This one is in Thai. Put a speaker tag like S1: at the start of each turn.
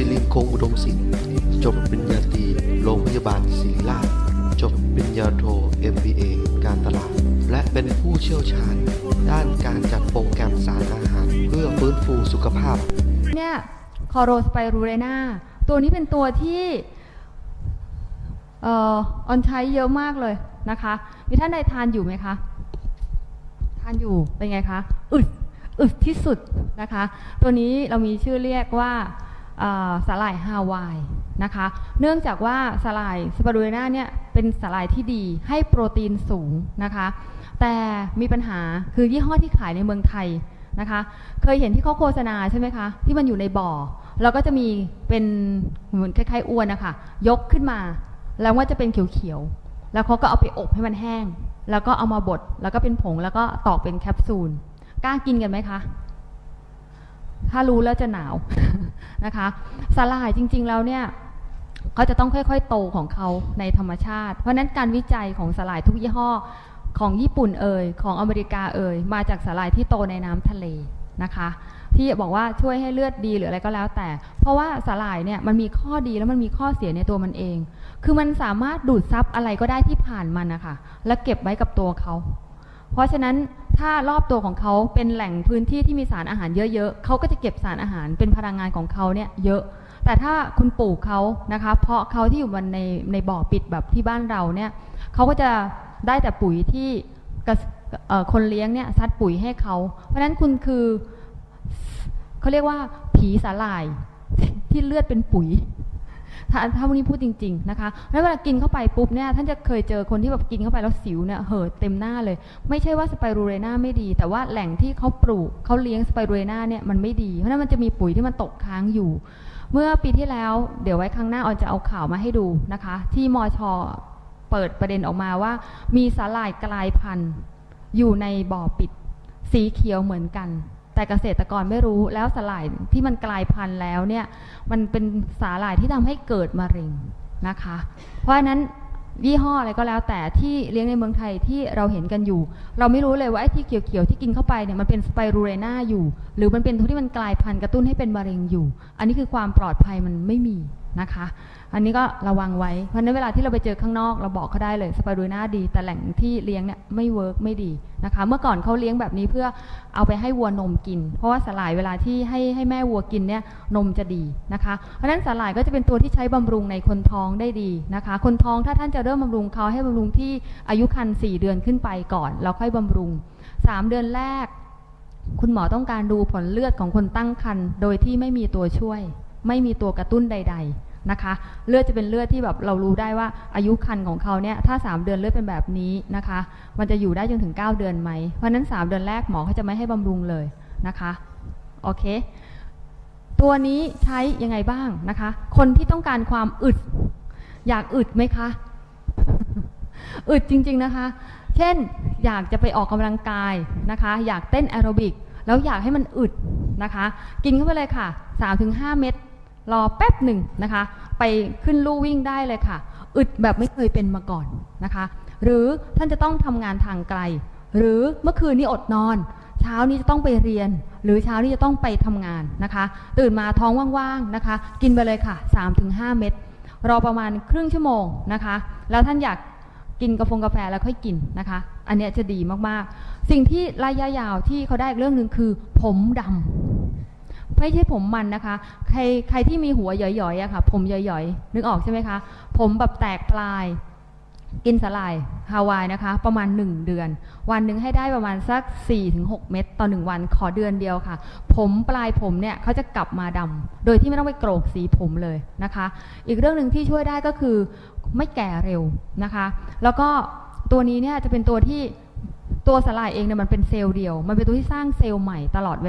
S1: ิริคงอุดมศิลป์จบปริญญาตรีโรงพยาบาลศิริราช จบปริญญาโท MBA การตลาด และเป็นผู้เชี่ยวชาญ ด้านการจัดโปรแกรมสารอาหาร เพื่อฟื้นฟูสุขภาพ
S2: เนี่ยคอโรสไปรูเรนาตัวนี้เป็นตัวที่เอ่อออนใช้เยอะมากเลยนะคะ มีท่านใดทานอยู่ไหมคะ ทานอยู่เป็นไงคะ อึดอึดที่สุดนะคะ ตัวนี้เรามีชื่อเรียกว่า สาหร่ายฮาวายนะคะ เนื่องจากว่าสาหร่ายสปารูเรนาเนี่ยเป็นสาหร่ายที่ดีให้โปรตีนสูงนะคะ แต่มีปัญหาคือยี่ห้อที่ขายในเมืองไทยนะคะ เคยเห็นที่เขาโฆษณาใช่ไหมคะ ที่มันอยู่ในบ่อแล้วก็จะมีเป็นเหมือนคล้ายๆอ้วนนะคะยกขึ้นมา แล้วว่าจะเป็นเขียวๆ แล้วเขาก็เอาไปอบให้มันแห้ง แล้วก็เอามาบด แล้วก็เป็นผง แล้วก็ตอกเป็นแคปซูล กล้ากินกันไหมคะ ถ้ารู้แล้วจะหนาว นะคะสาหร่ายจริง ๆ แล้วเนี่ยเขาจะต้องค่อยๆ โตของเขาในธรรมชาติ เพราะนั้นการวิจัยของสาหร่ายทุกยี่ห้อของญี่ปุ่นเอ่ยของอเมริกาเอ่ยมาจากสาหร่ายที่โตในน้ำทะเลนะคะ ที่บอกว่าช่วยให้เลือดดีหรืออะไรก็แล้วแต่ เพราะว่าสาหร่ายเนี่ยมันมีข้อดีแล้วมันมีข้อเสียในตัวมันเอง คือมันสามารถดูดซับอะไรก็ได้ที่ผ่านมันนะคะและเก็บไว้กับตัวเขา เพราะฉะนั้น ถ้ารอบตัวของเขาเป็นแหล่งพื้นที่ที่มีสารอาหารเยอะๆเขาก็จะเก็บสารอาหารเป็นพลังงานของเขาเนี่ยเยอะ แต่ถ้าคุณปลูกเขานะคะ เพราะเขาที่อยู่บนในในบ่อปิดแบบที่บ้านเราเนี่ยเขาก็จะได้แต่ปุ๋ยที่คนเลี้ยงเนี่ยซัดปุ๋ยให้เขา เพราะฉะนั้นคุณคือเขาเรียกว่าผีสาหร่ายที่เลือดเป็นปุ๋ย ถ้าถ้าวันนี้พูดจริง ๆนะคะ แล้วเวลากินเข้าไปปุ๊บเนี่ยท่านจะเคยเจอคนที่แบบกินเข้าไปแล้วสิวเนี่ยเห่อเต็มหน้าเลย ไม่ใช่ว่าสไปรูเรนาไม่ดี แต่ว่าแหล่งที่เขาปลูกเขาเลี้ยงสไปรูเรนาเนี่ยมันไม่ดีเพราะฉะนั้นมันจะมีปุ๋ยที่มันตกค้างอยู่เมื่อปีที่แล้วเดี๋ยวไว้ครั้งหน้าออนจะเอาข่าวมาให้ดูนะคะ ที่มอชอเปิดประเด็นออกมาว่า มีสาหร่ายกลายพันธุ์อยู่ในบ่อปิด สีเขียวเหมือนกัน แต่เกษตรกรไม่รู้แล้วสาหร่ายที่มันกลายพันธุ์แล้วเนี่ยมันเป็นสาหร่ายที่ทำให้เกิดมะเร็งนะคะ เพราะฉะนั้นยี่ห้ออะไรก็แล้วแต่ที่เลี้ยงในเมืองไทยที่เราเห็นกันอยู่ เราไม่รู้เลยว่าไอ้ที่เขียวๆที่กินเข้าไปเนี่ยมันเป็นสไปรูเรนาอยู่ หรือมันเป็นตัวที่มันกลายพันธุ์กระตุ้นให้เป็นมะเร็งอยู่ อันนี้คือความปลอดภัยมันไม่มี นะคะ อันนี้ก็ระวังไว้ เพราะนั้นเวลาที่เราไปเจอข้างนอกเราบอกเขาได้เลยสไปรูเรนาดี แต่แหล่งที่เลี้ยงเนี่ยไม่เวิร์กไม่ดีนะคะ เมื่อก่อนเขาเลี้ยงแบบนี้เพื่อเอาไปให้วัวนมกิน เพราะว่าสาหร่ายเวลาที่ให้ให้แม่วัวกินเนี่ยนมจะดีนะคะ เพราะฉะนั้นสาหร่ายก็จะเป็นตัวที่ใช้บำรุงในคนท้องได้ดีนะคะ คนท้องถ้าท่านจะเริ่มบำรุงเขาให้บำรุงที่อายุครรภ์4เดือนขึ้นไปก่อนแล้วค่อยบำรุง 3 เดือนแรก คุณหมอต้องการดูผลเลือดของคนตั้งครรภ์โดยที่ไม่มีตัวช่วย ไม่มีตัวกระตุ้นใด ๆนะคะ เลือดจะเป็นเลือดที่แบบเรารู้ได้ว่าอายุครรภ์ของเขาเนี่ยถ้า 3 เดือนเลือดเป็นแบบนี้นะคะ มันจะอยู่ได้จนถึง 9 เดือนไหม เพราะนั้น 3 เดือนแรกหมอเขาจะไม่ให้บำรุงเลยนะคะโอเค ตัวนี้ใช้ยังไงบ้างนะคะ คนที่ต้องการความอึด อยากอึดไหมคะ อึดจริง ๆนะคะ เช่นอยากจะไปออกกำลังกายนะคะ อยากเต้นแอโรบิกแล้วอยากให้มันอึดนะคะ กินเข้าไปเลยค่ะ 3-5 เม็ด รอแป๊บหนึ่งนะคะ ไปขึ้นลู่วิ่งได้เลยค่ะ อึดแบบไม่เคยเป็นมาก่อนนะคะ หรือท่านจะต้องทำงานทางไกล หรือเมื่อคืนนี้อดนอน เช้านี้จะต้องไปเรียน หรือเช้านี้จะต้องไปทำงานนะคะ ตื่นมาท้องว่างๆนะคะ กินไปเลยค่ะ 3-5 เม็ดรอประมาณครึ่งชั่วโมงนะคะ แล้วท่านอยากกินกาแฟกาแฟแล้วค่อยกินนะคะ อันนี้จะดีมากๆ สิ่งที่ระยะยาวที่เขาได้อีกเรื่องหนึ่งคือ ผมดำ ไม่ใช่ผมมันนะคะ ใครใครที่มีหัวหย่อยๆอะค่ะ ผมหย่อยๆ นึกออกใช่ไหมคะ ผมแบบแตกปลาย กินสลายฮาวายนะคะ ประมาณ 1 เดือน วันหนึ่งให้ได้ประมาณสัก 4-6 เม็ดต่อ 1 วัน ขอเดือนเดียวค่ะ ผมปลายผมเนี่ยเขาจะกลับมาดำโดยที่ไม่ต้องไปโกรกสีผมเลยนะคะ อีกเรื่องหนึ่งที่ช่วยได้ก็คือไม่แก่เร็วนะคะ แล้วก็ตัวนี้เนี่ยจะเป็นตัวที่ตัวสลายเองเนี่ยมันเป็นเซลล์เดียว มันเป็นตัวที่สร้างเซลล์ใหม่ตลอดเวลา